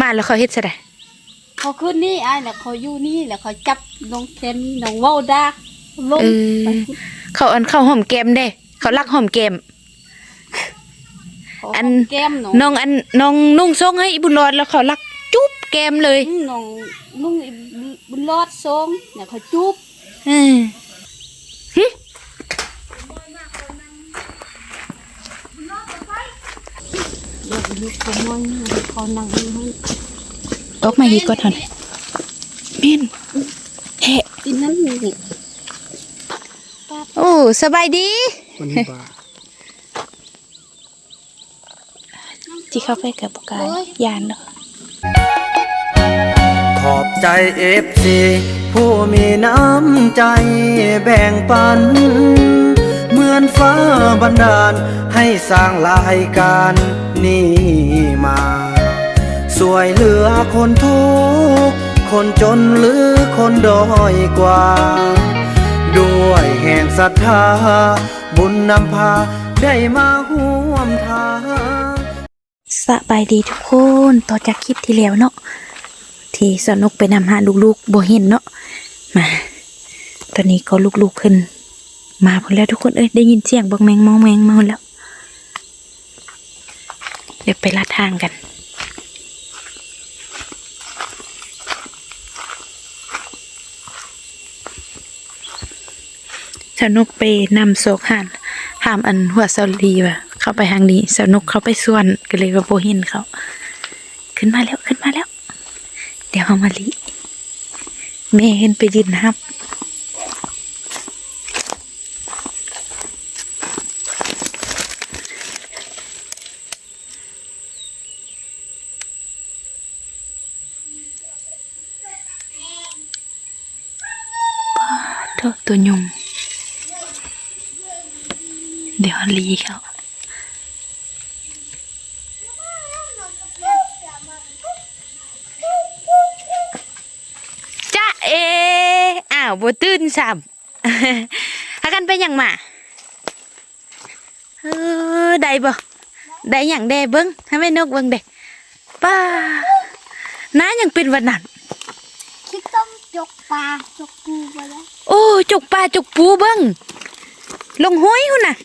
มาแล้วเขาเฮ็ดซะได้เขาขึ้นนี่ไอ้ายแล้วเขาอยู่นี่แล้วเขาจับน้องเซนน้องเว้าดากลงเออไปเขาอันเข้าหอมแก้มเด้ เขารักหอมแก้ม เขาอันแก้มน้องน้องอันน้องนุ่งทรงให้อีบุญรอดแล้วเขารักจุ๊บแก้มเลยอืมน้องนุ่งอีบุญรอดทรงเนี่ยเขาจุ๊บ เออหึ ดี๋ยวลูกขโมยนี่เขานั่งอยู่ให้ออกมาอีกก่อนทันเม่นแฮะกินนั้นนี่โอ้สบายดีที่เข้าไปกับกายยานเนาะขอบใจเอฟซีผู้มีน้ำใจแบ่งปัน เหมือนฟ้าบันดาลให้สร้างรายการ นี้มา สวยเหลือคนทุกข์คนจนหรือคนด้อยกว่า ด้วยแห่งศรัทธา บุญนำพาได้มาห่วมทางสบายดีทุกคนต่อจากคลิปที่แล้วเนาะที่สนุกไปนำหาลูกๆบ่เห็นเนาะมา ตอนนี้ก็ลูกๆขึ้น มาพอแล้วทุกคนเอ้ยได้ยินเสียงบักแมงมองแมงมาแล้ว เดี๋ยวไปลาดทางกัน สนุกไปนำโศกหานหามอันหัวเสาลีว่ะ เข้าไปทางนี้ สนุกเขาไปส่วนก็เลยว่าโบเห็นเขา ขึ้นมาแล้วขึ้นมาแล้ว เดี๋ยวเขามาลีแม่เห็นไปยืนนับ ทษตัวยุงเดี๋ยวลีเขาจ้าเออ้าวบ่ตื่นซ้ำหากันไปหยังมาเออได้บ่ได้หยังแด่เบิ่งให้แม่นกเบิ่งเด้ป้าน้ายังเป็นวันนั้นคิดต้องจกปลาจกปูไปแล้ว โอ้จกปลาจกปูเบิ่งลงห้อยหุ่นน่ะ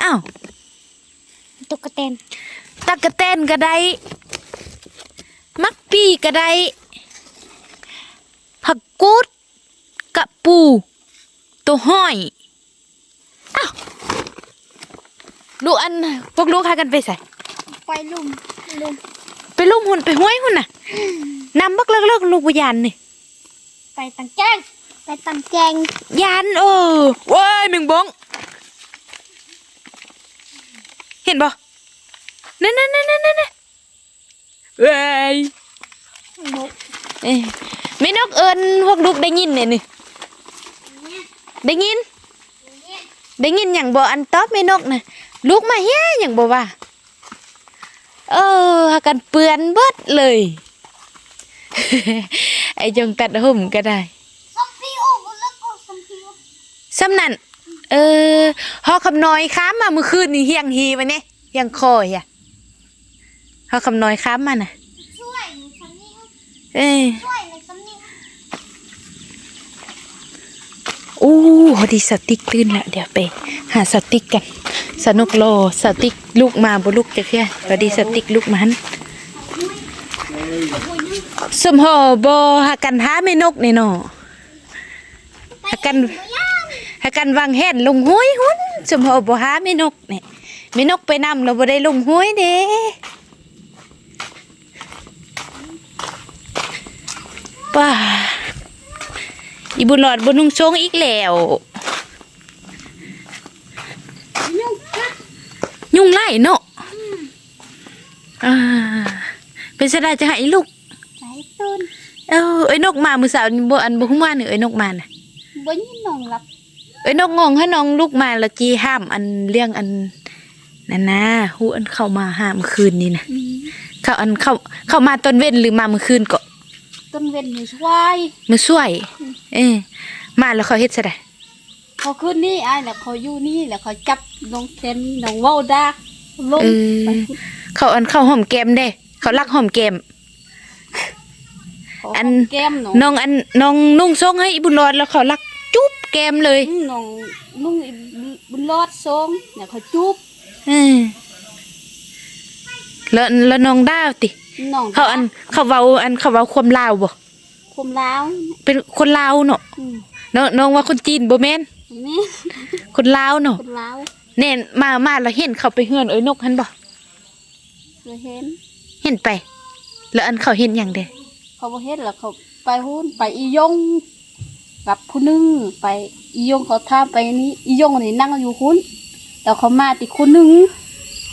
อ้าวตกกระเตนตะกะแตนก็ได้ มักปีก็ได้ ผักกูดกะปู ตัวห้อยอ้าวลูกอันพวกลูกพากันไปใส่ไปลุ่มลุ่มไปลุ่มหุ่นไปห้วยหุ่นน่ะนำบักเลิกเลิกลูกวิญญาณนี่ ไปตังแจ้งไปตังแจงยานเออเว้ยแมงบงเห็นบ่นั่นนั่นนั่นนั่นนั่นเว้ยมุกเอ้ยไม่นกเอิญพวกลูกได้ยินเนี่ยนี่ได้ยิน ได้ยินอย่างบ่อันตอบไม่นกนะลูกมาเฮียอย่างบ่ว่าเออหากันเปื้อนเบิดเลย ไอ้จงตัดหุ่มก็ได้ซัมพีโอบุลโกซัมพีโอสำนั่นเออฮอคำน้อยค้ามมาเมื่อคืนนี่เฮียงฮีมาเนี่ยเฮียงคอยอะฮอคำน้อยค้ามมาน่ะช่วยหนูซัมนี่เอ้ยช่วยหนูซัมนี่อู้พอดีสติ๊กตื่นแล้วเดี๋ยวไป หาสติ๊กกัน สนุกโลสติ๊กลูกมาบ่ลูกจะเพี้ยพอดีสติ๊กลูกมัน สมหอบอหากันหาไม่นกนี่เนาะหากันหากันวางแห่นลงห้วยหุ่นสมหอบอหาไม่นกนี่ไม่นกไปนำเราบ่ได้ลงห้วยเด้ป้าอีบุญหลอดบนนุงชงอีกแล้วยุ่งไล่เนาะอ่าเป็นสดาจะให้ลูกสาย ต้นเออไอ้นกมามือสาวนี่บ่อันบ่ฮู้ว่านี่ไอ้นกมาน่ะบนยี่น้องหลับไอ้นกงงให้น้องลูกมาแล้วจีห้ามอันเรื่องอันนั่นนะฮู้อันเข้ามาห้ามคืนนี่นะเข้าอันเข้าเข้ามาตอนเว้นหรือมามื้อคืนก็ต้นเว้นหนูช่วยมื้อช่วย เออมาแล้วเขาเฮ็ดซะได้เขาขึ้นนี่ไอ้ายแล้วเขาอยู่นี่แล้วเขาจับน้องเซนน้องเว้าดากลงเอไปอเขาอันเข้าหอมแก้มเด้ เขารักหอมแก้มข ออันแก้มหนูน้องอันน้องนุ่งทรงให้อีบุญรอดแล้วเขารักจุ๊บแก้มเลยอืมน้องนุ่งอีบุญรอดทรงเนี่ยเขาจุ๊บเออแล้วแล้วน้องดาวติน้องเขาอันเขาเว้าอันเขาเว้าความลาวบ่คุมล้าวเป็นคนลาวเนาะอืมน้องน้องว่าคนจีนบ่แม่นแม่คนลาวเนาะคุมล้าวแน่นมามาแล้วเห็นเขาไปเฮือนเอ้ยนกหันบ่เคยเห็น เห็นไป แล้วอันเขาเห็นหยังเด้ เขาบ่เห็นแล้วเขาไปหุ้นไปอียงกับผู้หนึงไปอียงเขาท่ามไปนี้อียงนี่นั่งอยู่หุ้นแล้วเขามาติคนหนึง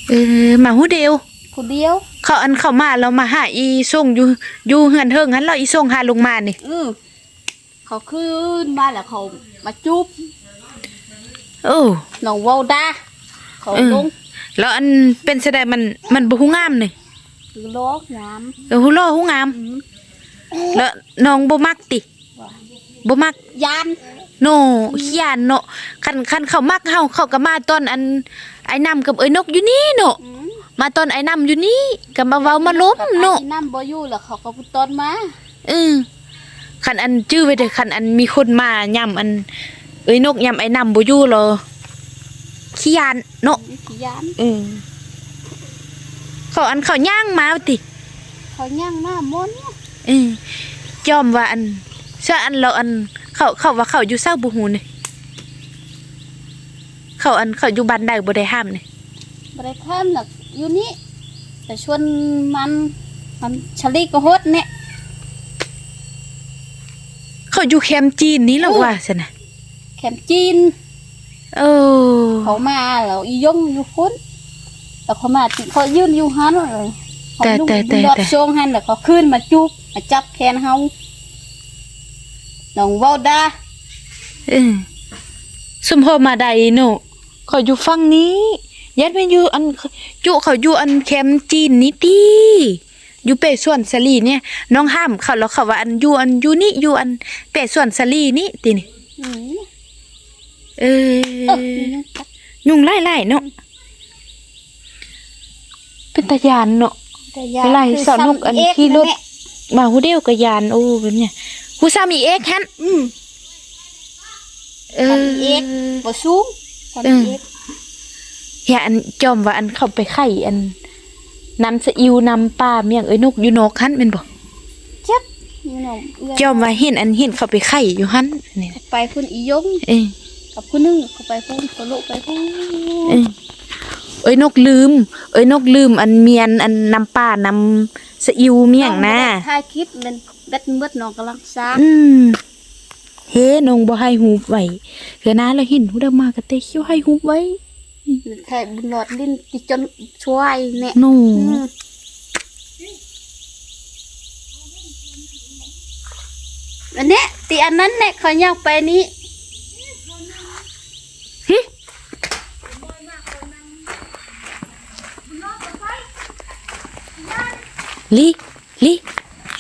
เออมาฮู้เดียวผู้เดียว เขาอันเขามาแล้วมาหาอีส่งอยู่อยู่เฮือนเฮิงหันแล้วอีส่งหาลงมานี่อือเขาขึ้นมาแล้วเขามาจุ๊บโอ้น้องเว้าดาเขาเออลงแล้วอันเป็นแสดงมันมันบ่ฮู้งามนี่คือล้อกงามเออฮู้ล่อฮู้งามอืม แล้วน้องบ่มักติว่าบ่มักยานโนขี้ยานเนาะคันคันเขามักเฮาเขาก็มาตอนอันไอ้น้ำกับเอ้ยนกอยู่นี่เนาะอืมมาตอนไอ้น้ำอยู่นี่ก็มาเว้ามาล้มกับเนาะไอ้น้ำบ่อยู่แล้วเขาก็พุตอนมาเออคันอันจื้อไว้เด้อคันอันมีคนมาย่ำอันเอ้ยนกย่ำไอ้น้ำบ่อยู่เหรอขี้ยานเนาะวิทยานเออเขาอันเขาย่างมาติเขาย่างหน้ามนต์เออ ยอมว่าอันเชื่ออันเราอันเขาเขาว่าเขาอยู่เศร้าบุหูนี่เขาอันเขาอยู่บ้านใดบ่ได้ห้ามนี่บ่ได้ข้ามหรอกอยู่นี่แต่ชวนมันมันชะลีก็ฮดเนี่ยเขาอยู่แคมป์จีนนี่แล้วว่าซะนะแคมจีนโอ้เขามาแล้วอียงอยู่ฟุ้นแล้วเขามาติเขายืนอยู่หันเลย เขาแต่ลุกแต่แต่ยอดแต่ช่วงหันแล้วเขาขึ้นมาจุบมาจับแขนเฮาน้องเว้าดาเออสมพอมาใดเนาะเขาอยู่ฝั่งนี้ยัดไปอยู่อันจุเขาอยู่อันแคมป์จีนนี่ติอยู่เปะส่วนสลีเนี่ย น้องห้ามเขาแล้วเขาว่าอันอยู่อันอยู่นี่อยู่อันเปะส่วนสลีนี่ตินี่อืมเอเอออนี่นะยุงไล่ไล่เนาะเป็นตายานเนาะแต่ยา เวลาคือสาวนุกอันซ้ำขี่รถเกนั่นแหละมาหูเดียวกับยานโอ้แบบเนี้ยหูซ้ำอีเอ็กฮันอืมเออซ้ำอีเอ็กบ่สูงซ้ำเออเอกเฮียอันจอมว่าอันเข้าไปไข่อันน้ำสะอิวนำปลาเมียงเอ้ยนกอยู่นอกฮันเป็นบ่จับอยู่น้องเอื้อยจอมว่าเห็นอันเห็นเข้าไปไข่อยู่ฮันนี่นะไปพุ่นอียงเออกับผู้หนึงเขาไปพุ่นเขาลุกไปพุ่น เออเอ้ยนกลืม เอ้ยนกลืม อันเมียนอันนำปลานำสะอิวเมียงนะถ่ายคลิปมันเบ็ดมืดน้องกำลังซักอืมเฮ้นงบ่ให้หูบไว้เหือนะเราเห็นหูดมากระเตะคิ้วให้หูบไว้ถ่ายบุญหลอดลิ้นติจนช่วยเนี่ยโน่อืมอันเนี้ยตีอันนั้นเนี่ยเขาอยากไปนี้ ลิลิ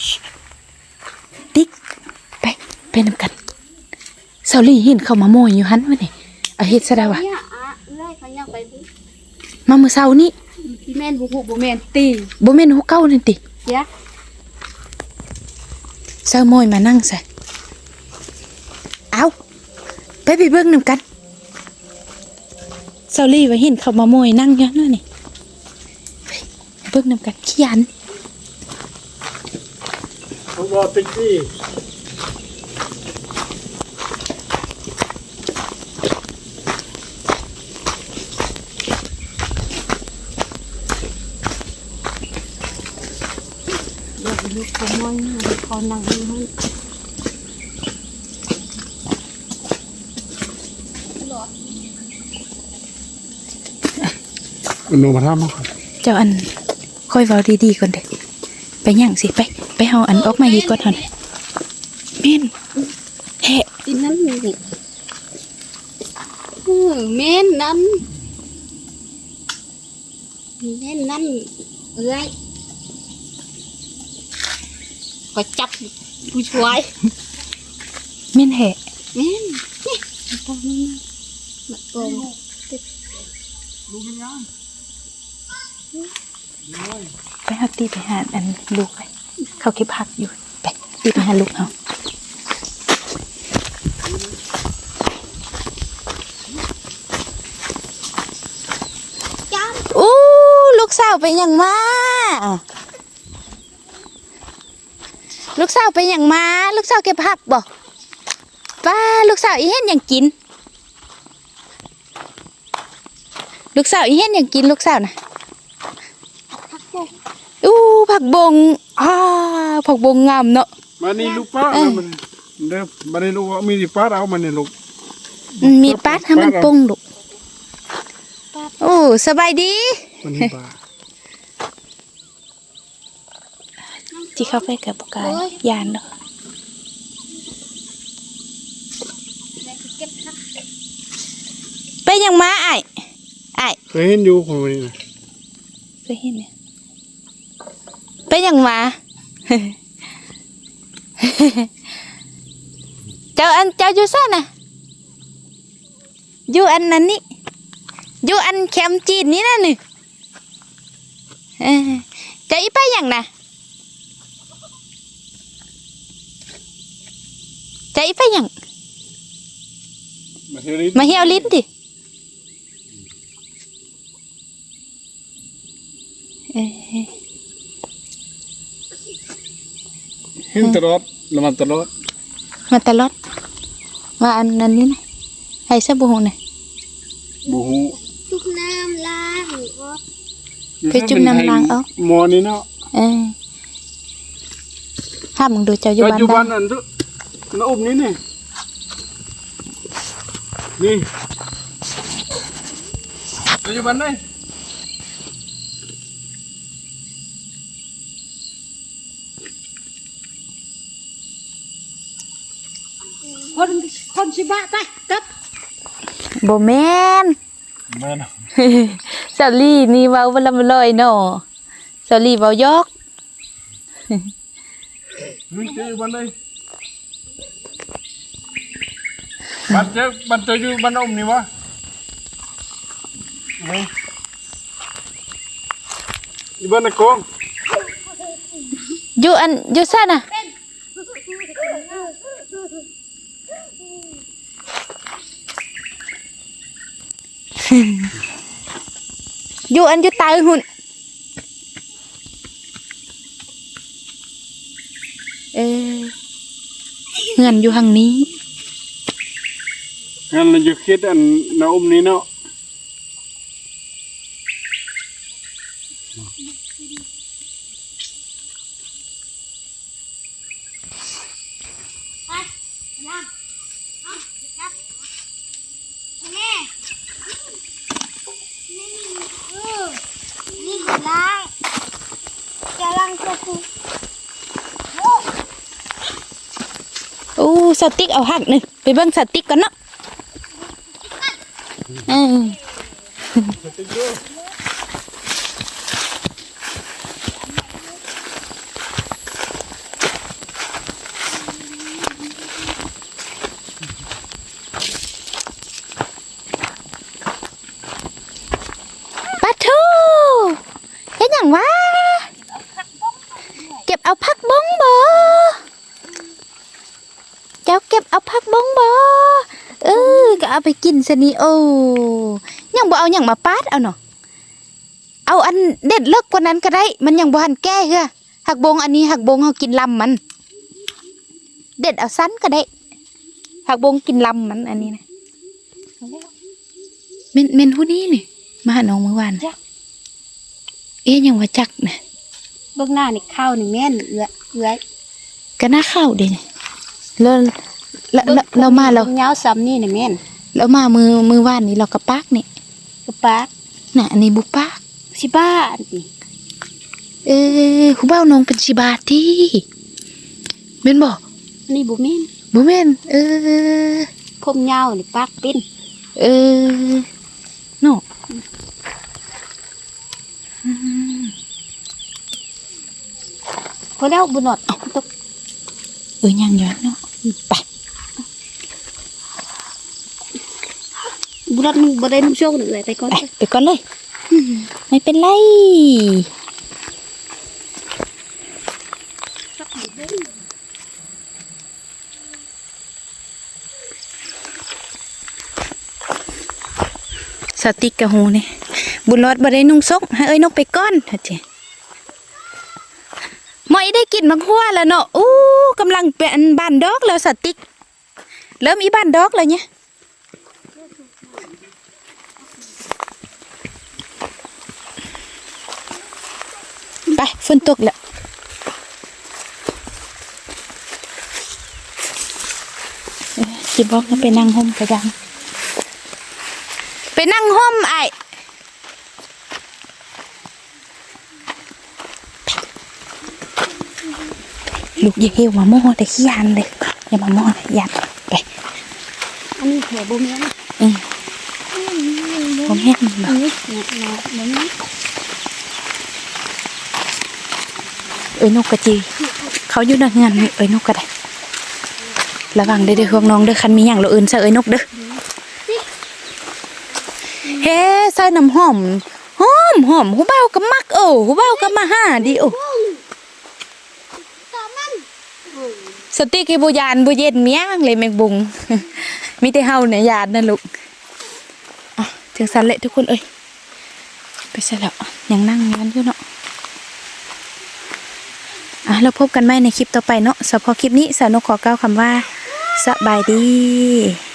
ชิติ๊กไปไปนำกันเสาลี่เห็นเขามาโมยอยู่หันวะนี่เอาเฮ็ดซะได้วะเนี่ยอะเลื่อยเขาอยากไปพุ่นมามื้อเช้านี้พี่แม่นบุหุบุแม่นตีบ่แม่นฮู้เก่านั่นติยะเช้าโมยมานั่งซะเอาไปไปเบิ่งนำกันเสาลี่ว่าเห็นเขามาโมยนั่งอยู่นั่นนี่ไปเบิ่งนำกันขี้ยัน เขาบอกเป็นที่เดี๋ยวลูกขาม้อยเขานั่งให้มันโนมาทำมั้งเจ้าอันค่อยเว้าดีๆก่อนเด้อไปย่างสิไป ไปเฮาอันออกมาอีกก่อนหั่นแม่นแฮะตีนั้นนี่เออแม่นนั้นแม่นนั้นเอ้ยก็จับผู้ช่วยแม่นแฮะแม่นนี่ตรงนี้มาตรงดูกันยังไปเอาตีไปหาอันลูกไป เขาเก็บผักอยู่ไปตีไปหาลูกเอาอู้ลูกสาวไปหยังมา ลูกสาวไปหยังมา ลูกสาวเก็บผักบ่ป้าลูกสาวอีเห็นหยังกิน ลูกสาวอีเห็นหยังกินลูกสาวนะอู้ผักบง อ่าผักบงงามเนาะมานี่ลูกป้านะมันเด้อมานี่ลูกมีดิป้าเอามานี่ลูกอืมมีดปัดให้มันปงลูกโอ้สบายดีมันนี่ป้าที่เข้าไปกับปกายยานเนาะไปหยังมาไอ้ายอ้ายเคยเห็นอยู่คนนี้นะไปเห็นเนี่ย ไปหยังมา เจ้าอันเจ้าอยู่ซ่าน่ะอยู่อันนั้นนี่อยู่อันแคมป์จีนนี่น่ะนี่เออเจ้าอีไปหยังน่ะเจ้าอีไปหยังมาเที่ยวนี้มาเหี่ยวลิ้นดิเออ เห็นตลอดละมันตลอดมาตลอดมาอันนั้นนี่นะให้ซะบุหงน่ะบูฮูทุกน้ำล้างออกไปจุ่มน้ำล้างเอาหมอนี่เนาะเออถ้ามึงดูเจ้าอยู่บ้านปัจจุบับ้านนอันทุน้าอุ้มนี่นี่นี่ปัจจุบันนี่ คนคนสิบ้าไปกับโบแมนแม่นสาลี่นี่เว้าบ่ลำลอยเนาะสาลี่เว้ายอกนี่เจออยู่บ้านไหนบ้านเจอบ้านเจออยู่บ้านอุ้มนี่วะนี่อยู่บ้านนกงอยู่อันอยู่ซ่าน่ะ อยู่อันอยู่ตายหุ่นเออเงินอยู่หังนี้งั้นเราอยู่คิดอันน้าอุ้มนี้เนาะ นี่ล้างจะล้างตัวกู โอ้ สติ๊กเอาหักหนึ่งไปเบิ่งสติ๊กก่อนเนาะเออปัดทูเฮ็ดหยังวะเก็บเอาพักบ้งบ่ เจ้าเก็บเอาผักบงบ่เออก็เอาไปกิน ซะนี่โอ้ยังบ่เอาหยังมาปาดเอาเนาะเอาอันเด็ดเลิกกว่านั้นก็ได้ มันยังบ่ทันแก้เฮือหักบงอันนี้หักบงเฮากินลำมัน เด็ดเอาสั้นก็ได้หักบงกินลำมันอันนี้นะเม่นเม่นผู้นี้นี่มาหาน้องเมื่อวานน่ะเอ๊ะยังว่าจักนะเบื้องหน้านี่ข้าวนี่แม่นเอื้อเอื้อยก็น่าเข้าเด้นี่แล้วแล้วแล้วเรามาเราเงาซ้ำนี่นี่แม่น แล้วมามือมือว่านนี้เราก็ปากนี่กระปากน่ะอันนี้บุปากสิบ้าอันนี้เออคุณเบ้าน้องเป็นชิบาทที่แม่นบอกอันนี้บ่แม่นบ่แม่นเออผมยาวนี่ปากเป็นเออเนาะอืมพอแล้วบุญหนอดตกเออยังย้อนเนาะไป บุญหนอดมึงบ่ได้นุ่งโชคเลยไปก่อนไปไปก่อนเลย ไม่เป็นไรสติกกะหูนี่บุญรอดบ่ได้นุ่งซกให้เอ้ยนกไปก้อนเถอะจิหมอยได้กินมักหัวแล้วเนาะอู้กำลังเป็นบ้านดอกแล้วสติก เริ่มอีบ้านดอกแล้วเนี่ย ฝนตกแล้วเอ้ยจิบอกนะไปนั่งห่มกระดัง ไปนั่งห่มไอ้ลูกอย่าเฮวมาโม่แต่ขี้ยันเลยอย่ามาโม่เลยยันไปอันนี้แผลบ่มีนะผมแห้งบ่อันนี้เนี่ยมาบ่มี เอ้ยนกกระจีเขาอยู่ในเงินเอ้ยนกก็ไดระวังเด้อเด้อพวกน้องเด้อคันมีอย่างเราเอินซะเอ้ยนกเด้อเฮ้ใส่น้ำหอมหอมหอมหูเบาก็มักโอ้หูเบาก็มาหาดิโอ้สติกิบุยานบุเย็นเมียงเลยแมงบุงมีแต่เฮาเนี่ยยานนะลูกอะถึงสันเละทุกคนเอ้ยไปซะแล้วยังนั่งอยู่กันอยู่เนาะ อะเราพบกันใหม่ในคลิปต่อไปเนาะสำหรับคลิปนี้สาวนกขอกล่าวคำว่าสบายดี